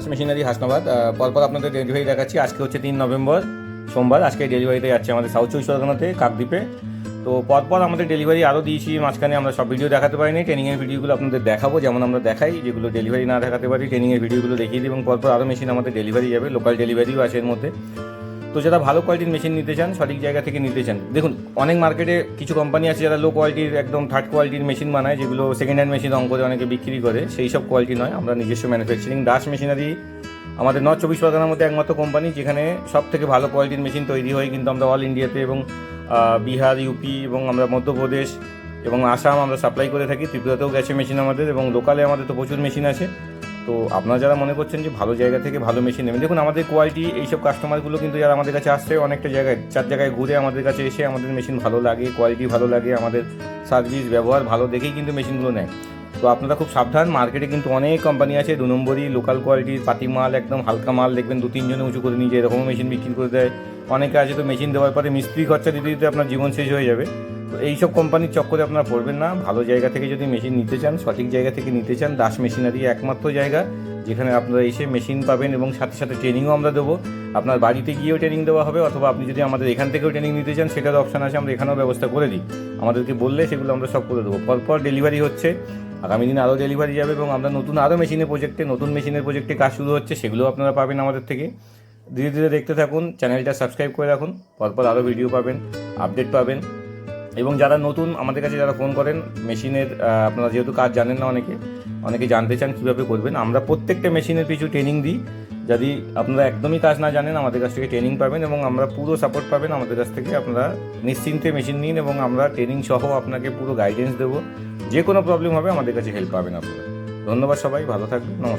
হাস machinery Hasnabad. পরপর আপনাদের delivery দেখাচ্ছি। আজকে হচ্ছে তিন নভেম্বর, সোমবার। আজকে ডেলিভারিতে যাচ্ছে আমাদের সাউথ চব্বিশ পরগনাতে কাকদ্বীপে। তো পরপর আমাদের ডেলিভারি আরও দিয়েছি। মাঝখানে আমরা সব ভিডিও দেখাতে পারিনি। ট্রেনিংয়ের ভিডিওগুলো আপনাদের দেখাবো, যেমন আমরা দেখাই, যেগুলো ডেলিভারি না দেখাতে পারি ট্রেনিংয়ের ভিডিওগুলো দেখিয়ে দিই এবং পরপর আরও মেশিন আমাদের ডেলিভারি যাবে। লোকাল ডেলিভারিও আছে এর মধ্যে। তো যারা ভালো কোয়ালিটির মেশিন নিতে চান, সঠিক জায়গা থেকে নিতে চান। দেখুন, অনেক মার্কেটে কিছু কোম্পানি আছে যারা লো কোয়ালিটির একদম থার্ড কোয়ালিটির মেশিন বানায়, যেগুলো সেকেন্ড হ্যান্ড মেশিন অঙ্ক করে অনেকে বিক্রি করে। সেই সব কোয়ালিটি নয়, আমরা নিজস্ব ম্যানুফ্যাকচারিং দাস মেশিনারি আমাদের নর্থ চব্বিশ পরগনার মধ্যে একমাত্র কোম্পানি যেখানে সব থেকে ভালো কোয়ালিটির মেশিন তৈরি হয় কিন্তু আমরা অল ইন্ডিয়াতে এবং বিহার ইউপি এবং আমরা মধ্যপ্রদেশ এবং আসাম আমরা সাপ্লাই করে থাকি। ত্রিপুরাতেও গেছে মেশিন আমাদের এবং লোকালে আমাদের তো প্রচুর মেশিন আছে। তো আপনারা যারা মনে করছেন যে ভালো জায়গা থেকে ভালো মেশিন নেবেন, দেখুন আমাদের কোয়ালিটি এইসব কাস্টমারগুলো কিন্তু যারা আমাদের কাছে আসছে, অনেকটা জায়গায়, চার জায়গায় ঘুরে আমাদের কাছে এসে আমাদের মেশিন ভালো লাগে কোয়ালিটি ভালো লাগে, আমাদের সার্ভিস ব্যবহার ভালো দেখেই কিন্তু মেশিনগুলো নেয়। তো আপনারা খুব সাবধান মার্কেটে কিন্তু অনেক কোম্পানি আছে, দু নম্বরই লোকাল কোয়ালিটির পাতি মাল, একদম হালকা মাল, দেখবেন দু, তিনজনে উঁচু করে নিয়ে এরকম মেশিন বিক্রি করে দেয়। অনেকে আছে তো মেশিন দেওয়ার পরে মিস্ত্রি খরচা দিতে দিতে আপনার জীবন শেষ হয়ে যাবে। এইসব কোম্পানির চক্করে আপনারা পড়বেন না। ভালো জায়গা থেকে যদি মেশিন নিতে চান, সঠিক জায়গা থেকে নিতে চান, দাস মেশিনারি একমাত্র জায়গা, যেখানে আপনারা এসে মেশিন পাবেন এবং সাথে সাথে ট্রেনিংও আমরা দেবো। আপনার বাড়িতে গিয়েও ট্রেনিং দেওয়া হবে, অথবা আপনি যদি আমাদের এখান থেকেও ট্রেনিং নিতে চান, সেটার অপশান আছে, আমরা এখানেও ব্যবস্থা করে দিই। আমাদেরকে বললে সেগুলো আমরা সব করে দেবো। পরপর ডেলিভারি হচ্ছে। আগামী দিন আরও ডেলিভারি যাবে এবং আমরা নতুন আরও মেশিনের প্রজেক্টে নতুন মেশিনের প্রজেক্টে কাজ শুরু হচ্ছে সেগুলো আপনারা পাবেন আমাদের থেকে। ধীরে ধীরে দেখতে থাকুন চ্যানেলটা সাবস্ক্রাইব করে রাখুন। পরপর আরও ভিডিও পাবেন আপডেট পাবেন। এবং যারা নতুন, আমাদের কাছে যারা ফোন করেন, মেশিনের আপনারা যেহেতু কাজ জানেন না অনেকে অনেকে জানতে চান কীভাবে করবেন, আমরা প্রত্যেকটা মেশিনের পিছু ট্রেনিং দিই। যদি আপনারা একদমই কাজ না জানেন, আমাদের কাছ থেকে ট্রেনিং পাবেন এবং আমরা পুরো সাপোর্ট পাবেন আমাদের কাছ থেকে। আপনারা নিশ্চিন্তে মেশিন নিন এবং আমরা ট্রেনিং সহ আপনাকে পুরো গাইডেন্স দেবো। যে কোনো প্রবলেম হবে আমাদের কাছে হেল্প পাবেন আপনারা। ধন্যবাদ সবাই, ভালো থাকবেন, নমস্কার।